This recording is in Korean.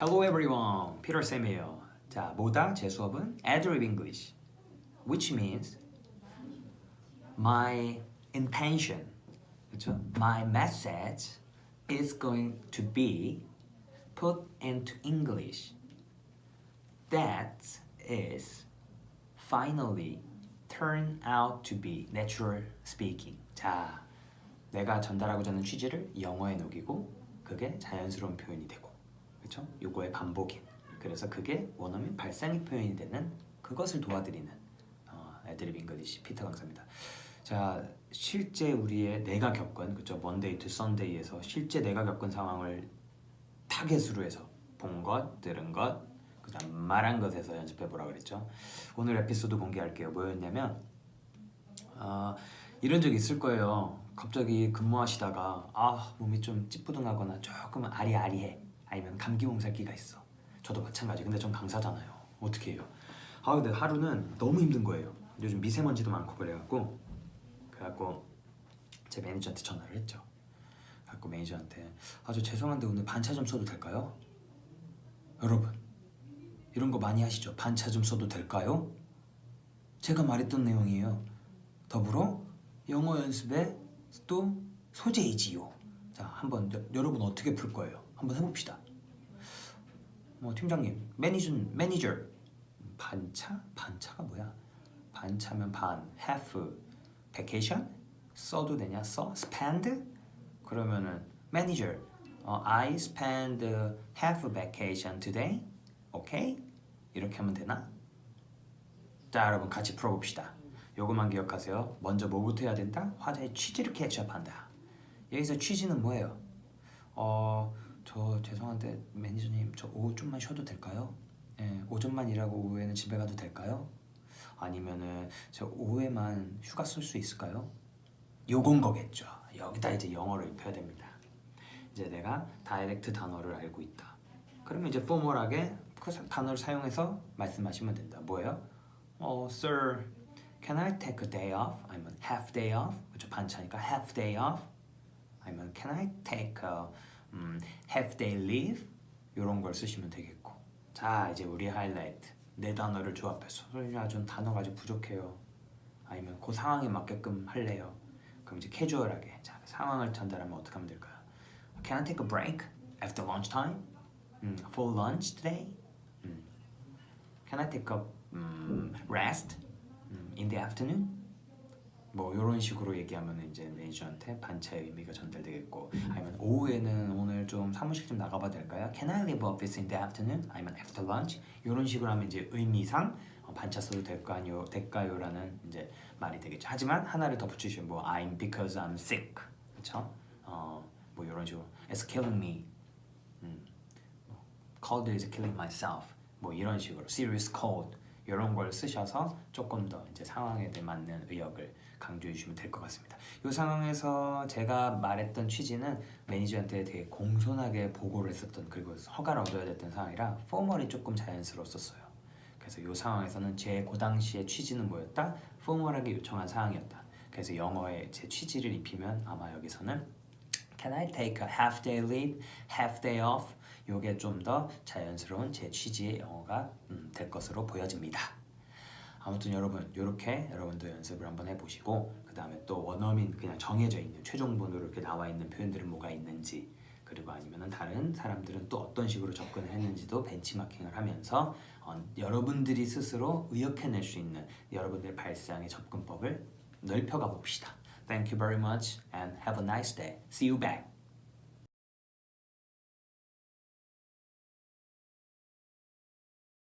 Hello everyone, 피터 쌤이에요. 자, 뭐다? 제 수업은 Adlib English, which means my intention, 그렇죠? My message is going to be put into English. That is finally turn out to be natural speaking. 자, 내가 전달하고자 하는 취지를 영어에 녹이고 그게 자연스러운 표현이 되고 그렇죠? 요거의 반복임. 그래서 그게 원어민 발상의 표현이 되는 그것을 도와드리는 어, 애드립 잉글리시 피터 강사입니다. 자, 실제 우리의 내가 겪은 그죠? 먼데이 투 썬데이에서 실제 내가 겪은 상황을 타겟으로 해서 본 것, 들은 것, 그다음 말한 것에서 연습해 보라 그랬죠. 오늘 에피소드 공개할게요. 뭐였냐면 아, 이런 적 있을 거예요. 갑자기 근무하시다가 아 몸이 좀 찌뿌둥하거나 조금 아리아리해 아니면 감기 몸살기가 있어. 저도 마찬가지. 근데 전 강사잖아요. 어떻게 해요? 아 근데 하루는 너무 힘든 거예요. 요즘 미세먼지도 많고 그래갖고 그래갖고 제 매니저한테 전화를 했죠. 갖고 매니저한테 아저 죄송한데 오늘 반차 좀 써도 될까요? 여러분 이런 거 많이 하시죠? 반차 좀 써도 될까요? 제가 말했던 내용이에요. 더불어 영어 연습에 또 소재이지요. 자, 한번 여, 여러분 어떻게 풀 거예요? 한번 해봅시다. 뭐 팀장님, 매니저, 매니저 반차? 반차가 뭐야? 반차면 반, half, vacation 써도 되냐? 써? spend? 그러면은 매니저, 어, I spend half vacation today. 오케이? 이렇게 하면 되나? 자, 여러분 같이 풀어봅시다. 요것만 기억하세요. 먼저 뭐부터 해야 된다? 화자의 취지를 캐치업한다. 여기서 취지는 뭐예요? 어, 저 죄송한데 매니저님 저 오후 좀만 쉬어도 될까요? 예, 오전만 일하고 오후에는 집에 가도 될까요? 아니면은 저 오후에만 휴가 쓸 수 있을까요? 요건 거겠죠. 여기다 이제 영어를 입혀야 됩니다. 이제 내가 다이렉트 단어를 알고 있다. 그러면 이제 포멀하게 그 사- 단어를 사용해서 말씀하시면 된다. 뭐예요? 어, sir, can I take a day off? 아니면 half day off? 그렇죠. 반차니까 half day off. 아니면 can I take a 음, half day leave? 이런 걸 쓰시면 되겠고. 자, 이제 우리 하이라이트. 네 단어를 조합해서 선생님 전 단어가 아직 부족해요. 아니면 그 상황에 맞게끔 할래요. 그럼 이제 캐주얼하게 자, 상황을 전달하면 어떻게 하면 될까요? Can I take a break after lunch time? 음, for lunch today? 음. Can I take a 음, rest 음, in the afternoon? 뭐 이런 식으로 얘기하면 이제 매니저한테 반차의 의미가 전달되겠고 아니면 오후에는 오늘 좀 사무실 좀 나가봐도 될까요? Can I leave office in the afternoon? 아니면 after lunch? 이런 식으로 하면 이제 의미상 어, 반차 써도 될까요? 될까요?라는 이제 말이 되겠죠. 하지만 하나를 더 붙이시면 뭐 I'm because I'm sick, 그렇죠? 어 뭐 이런 식으로 It's killing me. 음, 뭐, cold is killing myself. 뭐 이런 식으로 serious cold 이런 걸 쓰셔서 조금 더 이제 상황에 맞는 의역을 강조해 주시면 될 것 같습니다. 이 상황에서 제가 말했던 취지는 매니저한테 되게 공손하게 보고를 했었던 그리고 허가를 얻어야 됐던 상황이라 포멀이 조금 자연스러웠었어요. 그래서 이 상황에서는 제 그 당시의 취지는 뭐였다? 포멀하게 요청한 상황이었다. 그래서 영어에 제 취지를 입히면 아마 여기서는 Can I take a half day leave, half day off? 요게 좀 더 자연스러운 제 취지의 영어가 음, 될 것으로 보여집니다. 아무튼 여러분 이렇게 여러분도 연습을 한번 해보시고 그 다음에 또 원어민 그냥 정해져 있는 최종본으로 이렇게 나와 있는 표현들은 뭐가 있는지 그리고 아니면은 다른 사람들은 또 어떤 식으로 접근을 했는지도 벤치마킹을 하면서 어, 여러분들이 스스로 의역해낼 수 있는 여러분들 발상의 접근법을 넓혀가 봅시다. Thank you very much and have a nice day. See you back.